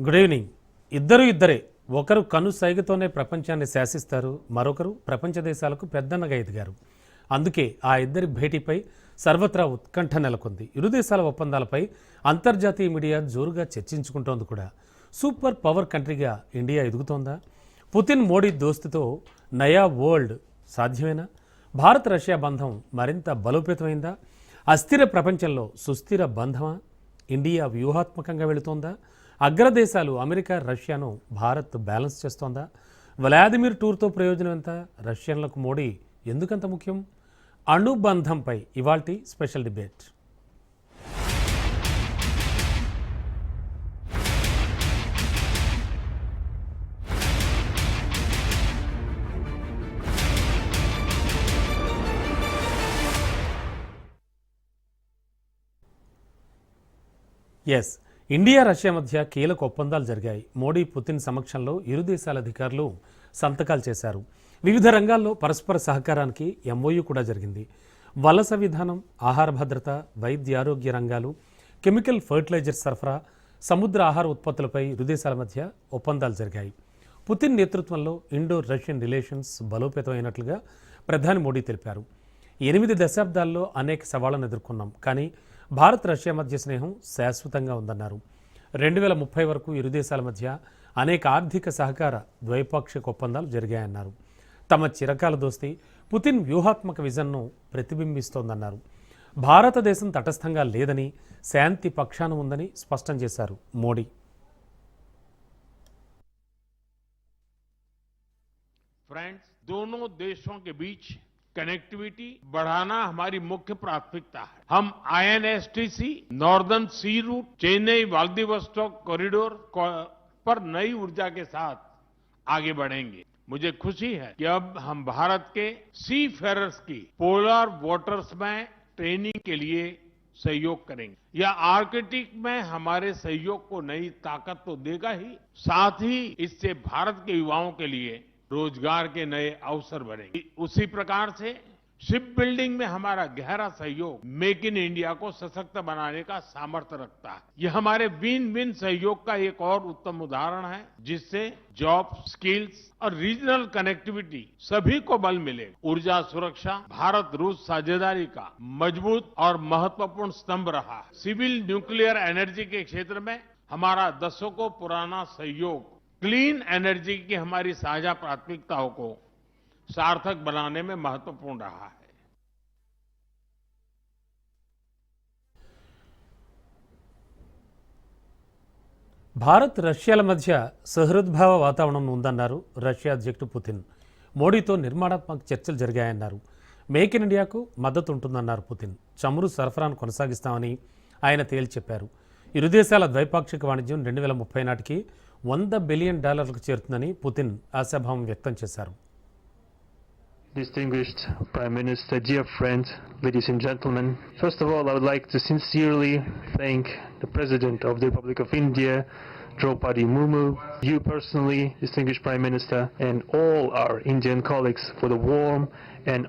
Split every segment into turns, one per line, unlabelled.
Good evening ఇద్దరు ఇద్దరే. ఒకరు కను సైగతోనే ప్రపంచాన్ని శాసిస్తారు మరొకరు ప్రపంచ దేశాలకు పెద్దన్నగా ఎదిగారు. అందుకే ఆ ఇద్దరి భేటీపై సర్వత్రా ఉత్కంఠ నెలకొంది. ఇరు దేశాల ఒప్పందాలపై అంతర్జాతీయ మీడియా జోరుగా చర్చించుకుంటోంది కూడా. సూపర్ పవర్ కంట్రీగా ఇండియా ఎదుగుతోందా? పుతిన్ మోడీ దోస్తుతో నయా వరల్డ్ సాధ్యమేనా? భారత్ రష్యా బంధం మరింత బలోపేతమైందా? అస్థిర ప్రపంచంలో సుస్థిర బంధమా? ఇండియా వ్యూహాత్మకంగా వెళుతోందా? అగ్రదేశాలు అమెరికా రష్యాను భారత్ బ్యాలెన్స్ చేస్తోందా? వ్లాదిమిర్ టూర్తో ప్రయోజనం ఎంత? రష్యన్లకు మోడీ ఎందుకంత ముఖ్యం? అణుబంధంపై ఇవాల్టి స్పెషల్ డిబేట్. ఎస్ ఇండియా రష్యా మధ్య కీలక ఒప్పందాలు జరిగాయి. మోడీ పుతిన్ సమక్షంలో ఇరు దేశాల అధికారులు సంతకాలు చేశారు. వివిధ రంగాల్లో పరస్పర సహకారానికి ఎంఓయూ కూడా జరిగింది. వలస విధానం ఆహార భద్రత వైద్య ఆరోగ్య రంగాలు కెమికల్ ఫర్టిలైజర్ సరఫరా సముద్ర ఆహార ఉత్పత్తులపై ఇరు దేశాల మధ్య ఒప్పందాలు జరిగాయి. పుతిన్ నేతృత్వంలో ఇండో రష్యన్ రిలేషన్స్ బలోపేతమైనట్లుగా ప్రధాని మోడీ తెలిపారు. ఎనిమిది దశాబ్దాల్లో అనేక సవాళ్ళను ఎదుర్కొన్నాం. కానీ భారత్ రష్యా మధ్య స్నేహం శాశ్వతంగా ఉందన్నారు రెండు వేల ముప్పై వరకు ఇరు దేశాల మధ్య అనేక ఆర్థిక సహకార ద్వైపాక్షిక ఒప్పందాలు జరిగాయన్నారు తమ చిరకాల దోస్తి పుతిన్ వ్యూహాత్మక విజన్ను ప్రతిబింబిస్తోందన్నారు భారతదేశం తటస్థంగా లేదని శాంతి పక్షాన ఉందని స్పష్టం చేశారు మోడీ
फ्रेंड्स दोनों देशों के बीच कनेक्टिविटी बढ़ाना हमारी मुख्य प्राथमिकता है। हम INSTC northern sea route Chennai Vladivostok corridor पर नई ऊर्जा के साथ आगे बढ़ेंगे। मुझे खुशी है कि अब हम भारत के सी फेरर्स की पोलर वाटर्स में ट्रेनिंग के लिए सहयोग करेंगे। यह आर्कटिक में हमारे सहयोग को नई ताकत तो देगा ही, साथ ही इससे भारत के युवाओं के लिए रोज़गार के नए अवसर बनेंगे। उसी प्रकार से शिप बिल्डिंग में हमारा गहरा सहयोग मेक इन इंडिया को सशक्त बनाने का सामर्थ्य रखता है। यह हमारे विन विन सहयोग का एक और उत्तम उदाहरण है, जिससे जॉब स्किल्स और रीजनल कनेक्टिविटी सभी को बल मिले। ऊर्जा सुरक्षा, भारत रूस साझेदारी का मज़बूत और महत्वपूर्ण स्तंभ रहा सिविल न्यूक्लियर एनर्जी के क्षेत्र में हमारा दशकों पुराना सहयोग क्लीन एनर्जी की हमारी साझा प्राथमिकताओं को सार्थक बनाने में महत्वपूर्ण रहा है
భారత్ రష్యాల మధ్య సహృద్భావ వాతావరణం ఉందన్నారు రష్యా అధ్యక్షుడు పుతిన్ మోడీతో నిర్మాణాత్మక చర్చలు జరిగాయన్నారు మేక్ ఇన్ ఇండియాకు మద్దతు ఉంటుందన్నారు పుతిన్ చమురు సరఫరాను కొనసాగిస్తామని ఆయన తేల్చి చెప్పారు ఇరు దేశాల ద్వైపాక్షిక వాణిజ్యం రెండు వేల ముప్పై నాటికి వంద బిలియన్ డాలర్లకు చేరుతుందని పుతిన్ ఆశాభావం వ్యక్తం చేశారు
Distinguished Prime Minister, dear friends, ladies and gentlemen. First of all, I would like to sincerely thank the President of the Republic of India, Draupadi Murmu, you personally, distinguished Prime Minister, and all our Indian colleagues for the warm and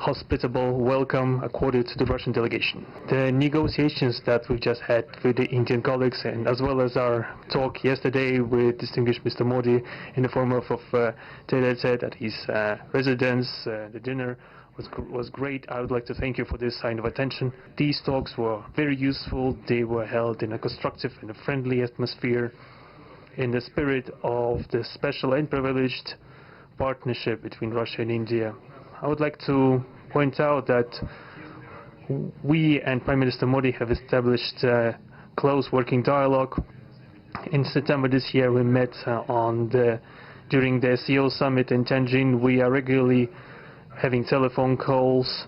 hospitable welcome accorded to the Russian delegation. The negotiations that we've just had with the Indian colleagues and as well as our talk yesterday with distinguished Mr. Modi in the form of, of uh, tete-a-tete at his uh, residence, uh, the dinner was, was great. I would like to thank you for this sign of attention. These talks were very useful. They were held in a constructive and a friendly atmosphere in the spirit of the special and privileged partnership between Russia and India. I would like to point out that we and Prime Minister Modi have established uh, close working dialogue. In September this year, we met uh, on the during the SEO summit in Tianjin. We are regularly having telephone calls.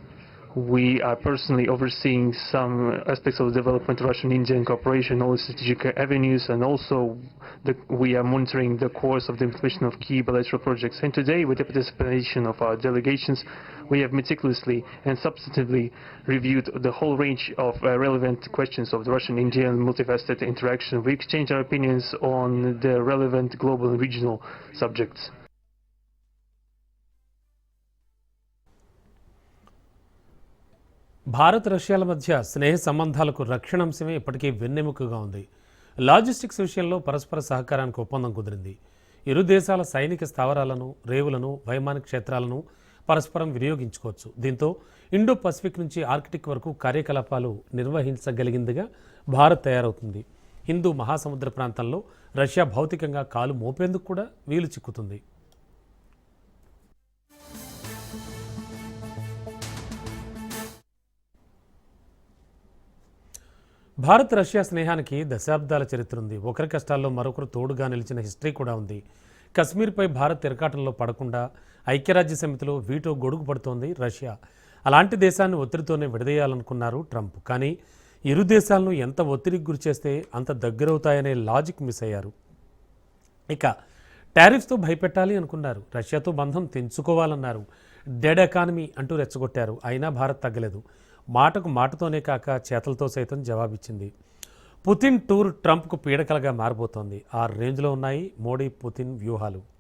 We are personally overseeing some aspects of the development of Russian-Indian cooperation, all the strategic avenues, and also the, we are monitoring the course of the implementation of key bilateral projects. And today, with the participation of our delegations, we have meticulously and substantively reviewed the whole range of uh, relevant questions of the Russian-Indian multifaceted interaction. We exchange our opinions on the relevant global and regional subjects.
Bharat రష్యాల మధ్య స్నేహ సంబంధాలకు రక్షణ అంశమే ఇప్పటికీ వెన్నెముకగా ఉంది logistics విషయంలో పరస్పర సహకారానికి ఒప్పందం కుదిరింది. ఇరు దేశాల సైనిక స్థావరాలను రేవులను వైమానిక క్షేత్రాలను పరస్పరం వినియోగించుకోవచ్చు. దీంతో ఇండో పసిఫిక్ నుంచి ఆర్కిటిక్ వరకు కార్యకలాపాలు నిర్వహించగలిగిందిగా భారత్ తయారవుతుంది. హిందూ మహాసముద్ర ప్రాంతంలో రష్యా భౌతికంగా కాలు మోపేందుకు కూడా వీలు చిక్కుతుంది. భారత్ రష్యా స్నేహానికి దశాబ్దాల చరిత్ర ఉంది. ఒకరి కష్టాల్లో మరొకరు తోడుగా నిలిచిన హిస్టరీ కూడా ఉంది. కశ్మీర్పై భారత్ తిరకాటంలో పడకుండా ఐక్యరాజ్య సమితిలో వీటో గొడుగు పడుతోంది రష్యా. అలాంటి దేశాన్ని ఒత్తిడితోనే విడదీయాలనుకున్నారు ట్రంప్. కానీ ఇరు దేశాలను ఎంత ఒత్తిడికి గురిచేస్తే అంత దగ్గరవుతాయనే లాజిక్ మిస్ అయ్యారు. ఇక టారిఫ్స్తో భయపెట్టాలి అనుకున్నారు. రష్యాతో బంధం తెంచుకోవాలన్నారు. డెడ్ ఎకానమీ అంటూ రెచ్చగొట్టారు. అయినా భారత్ తగ్గలేదు. మాటకు మాటతోనే కాక చేతలతో సైతం జవాబిచ్చింది. Putin tour ట్రంప్కు పీడకలుగా మారబోతోంది. ఆ రేంజ్లో ఉన్నాయి మోడీ పుతిన్ వ్యూహాలు.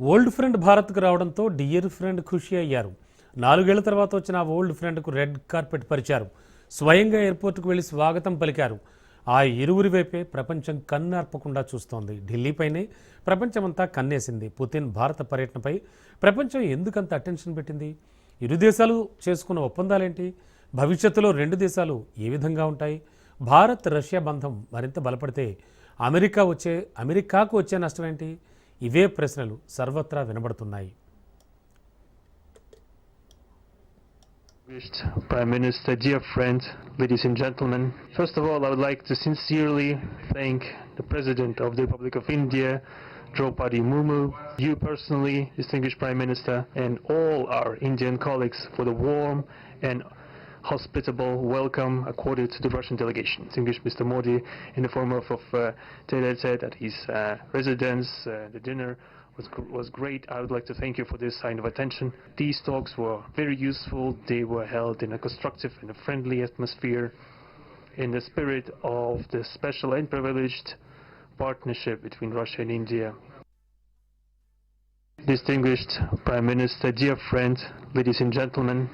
ఓల్డ్ ఫ్రెండ్ భారత్కు రావడంతో డియర్ ఫ్రెండ్ ఖుషి అయ్యారు. నాలుగేళ్ళ తర్వాత వచ్చిన ఆ ఓల్డ్ ఫ్రెండ్కు రెడ్ కార్పెట్ పరిచారు. స్వయంగా ఎయిర్పోర్ట్కు వెళ్ళి స్వాగతం పలికారు. ఆ ఇరువురి వైపే ప్రపంచం కన్నార్పకుండా చూస్తోంది. ఢిల్లీపైనే ప్రపంచమంతా కన్నేసింది. పుతిన్ భారత పర్యటనపై ప్రపంచం ఎందుకంత అటెన్షన్ పెట్టింది? ఇరు దేశాలు చేసుకున్న ఒప్పందాలేంటి? భవిష్యత్తులో రెండు దేశాలు ఏ విధంగా ఉంటాయి? భారత్ రష్యా బంధం మరింత బలపడితే అమెరికా వచ్చే అమెరికాకు వచ్చే నష్టం ఏంటి ఇవే ప్రశ్నలు సర్వత్రా వినబడుతున్నాయి.
Prime Minister, dear friends, ladies and gentlemen. First of all, I would like to sincerely thank the President of the Republic of India, Draupadi Murmu, you personally, distinguished Prime Minister, and all our Indian colleagues for the warm and hospitable welcome accorded to the Russian delegation. Distinguished Mr. Modi, in the form of, of uh, at his uh, residence, uh, the dinner was, was great. I would like to thank you for this sign of attention. These talks were very useful. They were held in a constructive and a friendly atmosphere in the spirit of the special and privileged partnership between Russia and India. Distinguished Prime Minister, dear friends, ladies and gentlemen,